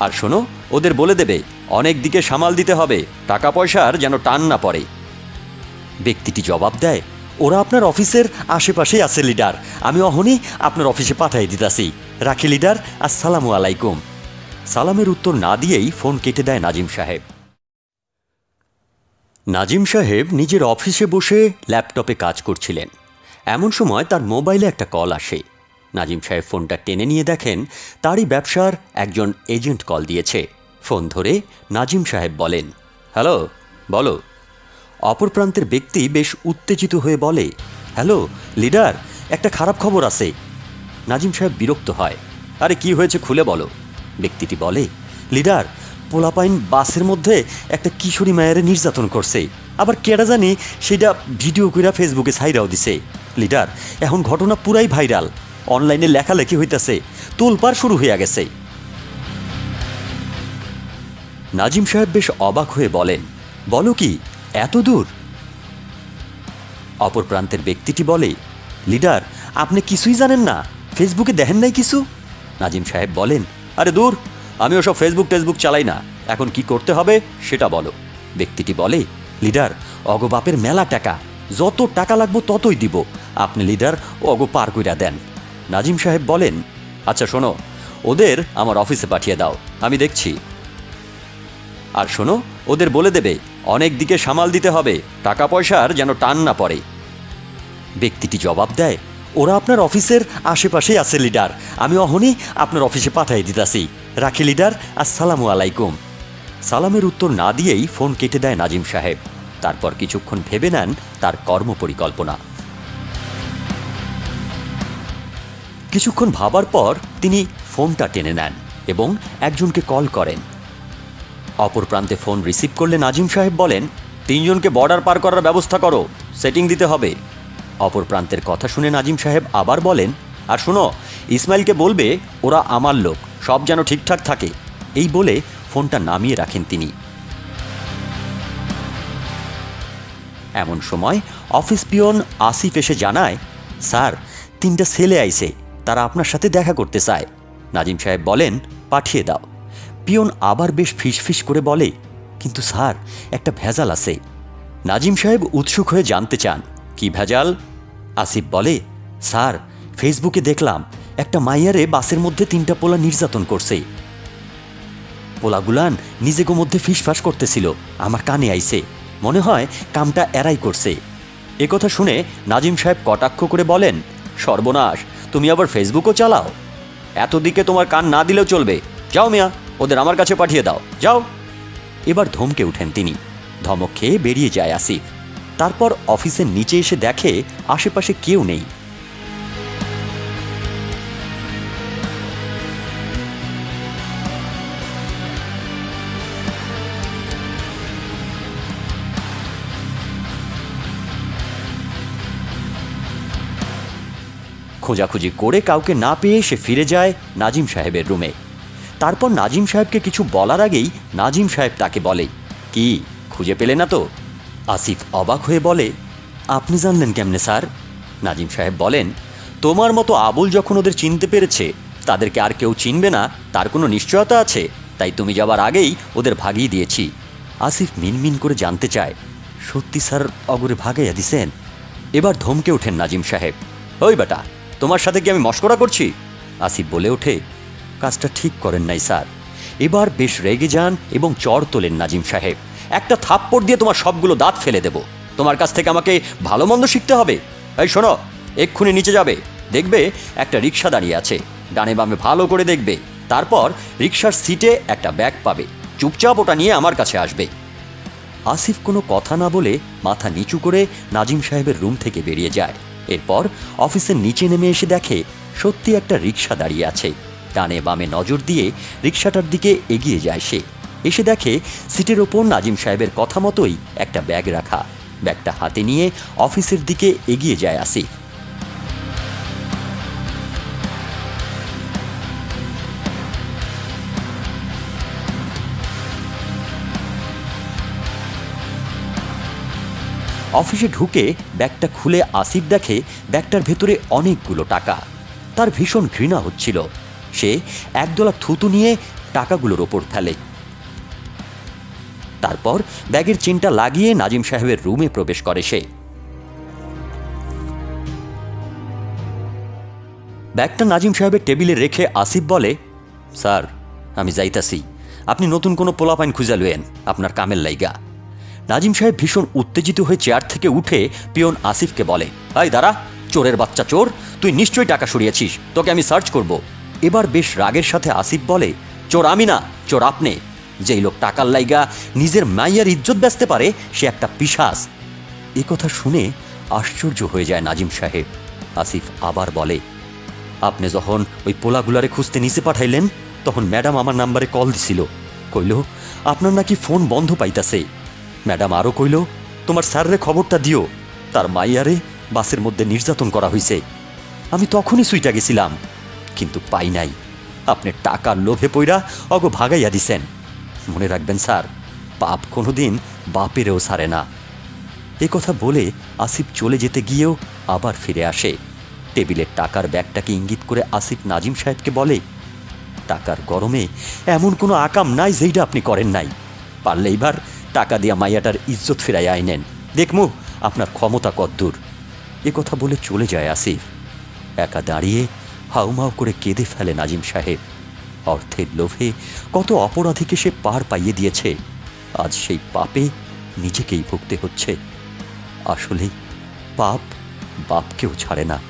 আর শোনো, ওদের বলে দেবে, অনেক দিকে সামাল দিতে হবে টাকা পয়সার যেন টান না পড়ে। ব্যক্তিটি জবাব দেয়, ওরা আপনার অফিসের আশেপাশেই আছে, লিডার। আমি অহনই আপনার অফিসে পাঠাই দিতাছি। রাখি, লিডার। আসসালামু আলাইকুম। সালামের উত্তর না দিয়েই ফোন কেটে দেয় নাজিম সাহেব। নাজিম সাহেব নিজের অফিসে বসে ল্যাপটপে কাজ করছিলেন। এমন সময় তার মোবাইলে একটা কল আসে। নাজিম সাহেব ফোনটা টেনে নিয়ে দেখেন তারই ব্যবসার একজন এজেন্ট কল দিয়েছে। ফোন ধরে নাজিম সাহেব বলেন, হ্যালো, বলো। অপর প্রান্তের ব্যক্তি বেশ উত্তেজিত হয়ে বলে, হ্যালো, লিডার, একটা খারাপ খবর আছে। নাজিম সাহেব বিরক্ত হয়, আরে, কি হয়েছে খুলে বলো। ব্যক্তিটি বলে, লিডার, পোলাপাইন বাসের মধ্যে একটা কিশোরী মায়ের নির্যাতন করছে। আবার কেডা জানি সেটা ভিডিও কইরা ফেসবুকে ছাইরাও দিছে। লিডার, এখন ঘটনা পুরাই ভাইরাল। অনলাইনে লেখালেখি হইতেছে তোলপার শুরু হইয়া গেছে। নাজিম সাহেব বেশ অবাক হয়ে বলেন, বলো কি, এত দূর? অপর প্রান্তের ব্যক্তিটি বলে, লিডার, আপনি কিছুই জানেন না, ফেসবুকে দেখেন নাই কিছু? নাজিম সাহেব বলেন, আরে দূর, আমি ওসব ফেসবুক টেসবুক চালাই না, এখন কি করতে হবে সেটা বলো। ব্যক্তিটি বলে, লিডার, অগো বাপের মেলা টাকা, যত টাকা লাগবো ততই দিব, আপনি লিডার, অগো পার কইরা দেন। নাজিম সাহেব বলেন আচ্ছা শোনো, ওদের আমার অফিসে পাঠিয়ে দাও, আমি দেখছি। আর শোনো, ওদের বলে দেবে, অনেক দিকে সামাল দিতে হবে টাকা পয়সার যেন টান না পড়ে। ব্যক্তিটি জবাব দেয়, ওরা আপনার অফিসের আশেপাশেই আছে, লিডার। আমি অহনই আপনার অফিসে পাঠাই দিতাছি। রাখি, লিডার। আসসালামু আলাইকুম। সালামের উত্তর না দিয়েই ফোন কেটে দেয় নাজিম সাহেব। তারপর কিছুক্ষণ ভেবে নেন তার কর্মপরিকল্পনা। কিছুক্ষণ ভাবার পর তিনি ফোনটা টেনে নেন এবং একজনকে কল করেন। অপর প্রান্তে ফোন রিসিভ করলে নাজিম সাহেব বলেন, তিনজনকে বর্ডার পার করার ব্যবস্থা করো, সেটিং দিতে হবে। অপর প্রান্তের কথা শুনে নাজিম সাহেব আবার বলেন, আর শোনো, ইসমাইলকে বলবে, ওরা আমার লোক, সব যেন ঠিকঠাক থাকে। এই বলে ফোনটা নামিয়ে রাখেন তিনি। এমন সময় অফিস পিয়ন আসিফ এসে জানায়, স্যার, তিনটা ছেলে আইছে তারা আপনার সাথে দেখা করতে চায়। নাজিম সাহেব বলেন, পাঠিয়ে দাও। পিয়ন আবার বেশ ফিসফিস করে বলে, কিন্তু স্যার, একটা ভেজাল আছে। নাজিম সাহেব উৎসুক হয়ে জানতে চান, কি ভেজাল? আসিফ বলে, স্যার, ফেসবুকে দেখলাম, একটা মাইয়ারে বাসের মধ্যে তিনটা পোলা নির্যাতন করছে। পোলাগুলান নিজেকে মধ্যে ফিসফাস করতেছিল, আমার কানে আইছে, মনে হয় কামটা এরাই করছে। একথা শুনে নাজিম সাহেব কটাক্ষ করে বলেন, সর্বনাশ তুমি আবার ফেসবুকও চালাও? এত দিকে তোমার কান না দিলেও চলবে। যাও মিয়া, ওদের আমার কাছে পাঠিয়ে দাও। যাও। এবার ধমকে উঠেন তিনি। ধমক খেয়ে বেরিয়ে যায় আসিফ। তারপর অফিসের নিচে এসে দেখে আশেপাশে কেউ নেই। খোঁজাখুঁজি করে কাউকে না পেয়ে সে ফিরে যায় নাজিম সাহেবের রুমে। তারপর নাজিম সাহেবকে কিছু বলার আগেই নাজিম সাহেব তাকে বলে, কি, খুঁজে পেলে না তো? আসিফ অবাক হয়ে বলে, আপনি জানলেন কেমনে, স্যার? নাজিম সাহেব বলেন, তোমার মতো আবুল যখন ওদের চিনতে পেরেছে, তাদেরকে আর কেউ চিনবে না, তার কোনো নিশ্চয়তা আছে, তাই তুমি যাবার আগেই ওদের ভাগিয়ে দিয়েছি। আসিফ মিনমিন করে জানতে চায়, সত্যি, স্যার, অগরে ভাগাইয়া দিছেন? এবার ধমকে ওঠেন নাজিম সাহেব, ওই বেটা তোমার সাথে কি আমি মস্করা করছি? আসিফ বলে ওঠে, কাজটা ঠিক করেন নাই স্যার। এবার বেশ রেগে যান এবং চর তোলেন নাজিম সাহেব। একটা থাপ্পড় দিয়ে তোমার সবগুলো দাঁত ফেলে দেব। তোমার কাছ থেকে আমাকে ভালো মন্দ শিখতে হবে। এই শোনো, এক্ষুনি নিচে যাবে। দেখবে একটা রিক্সা দাঁড়িয়ে আছে। ডানে বামে ভালো করে দেখবে। তারপর রিক্সার সিটে একটা ব্যাগ পাবে। চুপচাপ ওটা নিয়ে আমার কাছে আসবে। আসিফ কোনো কথা না বলে মাথা নিচু করে নাজিম সাহেবের রুম থেকে বেরিয়ে যায়। এরপর অফিসের নিচে নেমে এসে দেখে সত্যি একটা রিক্সা দাঁড়িয়ে আছে। ডানে বামে নজর দিয়ে রিক্সাটার দিকে এগিয়ে যায় সে। এসে দেখে সিটের ওপর নাজিম সাহেবের কথা মতোই একটা ব্যাগ রাখা। ব্যাগটা হাতে নিয়ে অফিসের দিকে এগিয়ে যায় আসিফ। অফিসে ঢুকে ব্যাগটা খুলে আসিফ দেখে ব্যাগটার ভেতরে অনেকগুলো টাকা। তার ভীষণ ঘৃণা হচ্ছিল। সে একদলা থুতু নিয়ে টাকাগুলোর ওপর ফেলে। তারপর ব্যাগের চেনটা লাগিয়ে নাজিম সাহেবের রুমে প্রবেশ করে সে। ব্যাগটা নাজিম সাহেবের টেবিলে রেখে আসিফ বলে, স্যার, আমি যাইতাছি। আপনি নতুন কোনো পোলাপাইন খুঁজে লুয়েন আপনার কামের লাইগা। নাজিম সাহেব ভীষণ উত্তেজিত হয়ে চেয়ার থেকে উঠে পিয়ন আসিফকে বলে আই দাঁড়া, চোরের বাচ্চা চোর, তুই নিশ্চয়ই টাকা সরিয়েছিস, তোকে আমি সার্চ করব। এবার বেশ রাগের সাথে আসিফ বলে, চোর আমি না, চোর আপনি। যেই লোক টাকার লাইগা নিজের মাইয়ার ইজ্জত বেচতে পারে, সে একটা পিশাস এ কথা শুনে আশ্চর্য হয়ে যায় নাজিম সাহেব। আসিফ আবার বলে, আপনি যখন ওই পোলাগুলারে খুঁজতে নিচে পাঠাইলেন, তখন ম্যাডাম আমার নাম্বারে কল দিছিল। কইল, আপনার নাকি ফোন বন্ধ পাইতাছে। ম্যাডাম আরও কইল, তোমার স্যাররে খবরটা দিও। তার মাইয়ারে বাসের মধ্যে নির্যাতন করা হয়েছে আমি তখনই সুইটা গেছিলাম, কিন্তু পাই নাই। আপনি টাকার লোভে পইরা অগো ভাগাইয়া দিছেন। মনে রাখবেন স্যার পাপ কোনোদিন বাপেরেও সারে না। এ কথা বলে আসিফ চলে যেতে গিয়েও আবার ফিরে আসে। টেবিলের টাকার ব্যাগটাকে ইঙ্গিত করে আসিফ নাজিম সাহেবকে বলে, টাকার গরমে এমন কোনো আকাম নাই যেইটা আপনি করেন নাই। পারলে এইবার টাকা দিয়া মাইয়াটার ইজ্জত ফেরাই আইনেন। দেখমু আপনার ক্ষমতা কদ্দূর এ কথা বলে চলে যায় আসিফ। একা দাঁড়িয়ে হাউমাউ করে কেঁদে ফেলে নাজিম সাহেব। অর্থের লোভে কত অপরাধীকে সে পার পাইয়ে দিয়েছে। আজ সেই পাপে নিজেকেই ভুগতে হচ্ছে। আসলে পাপ বাপকেও ছাড়ে না।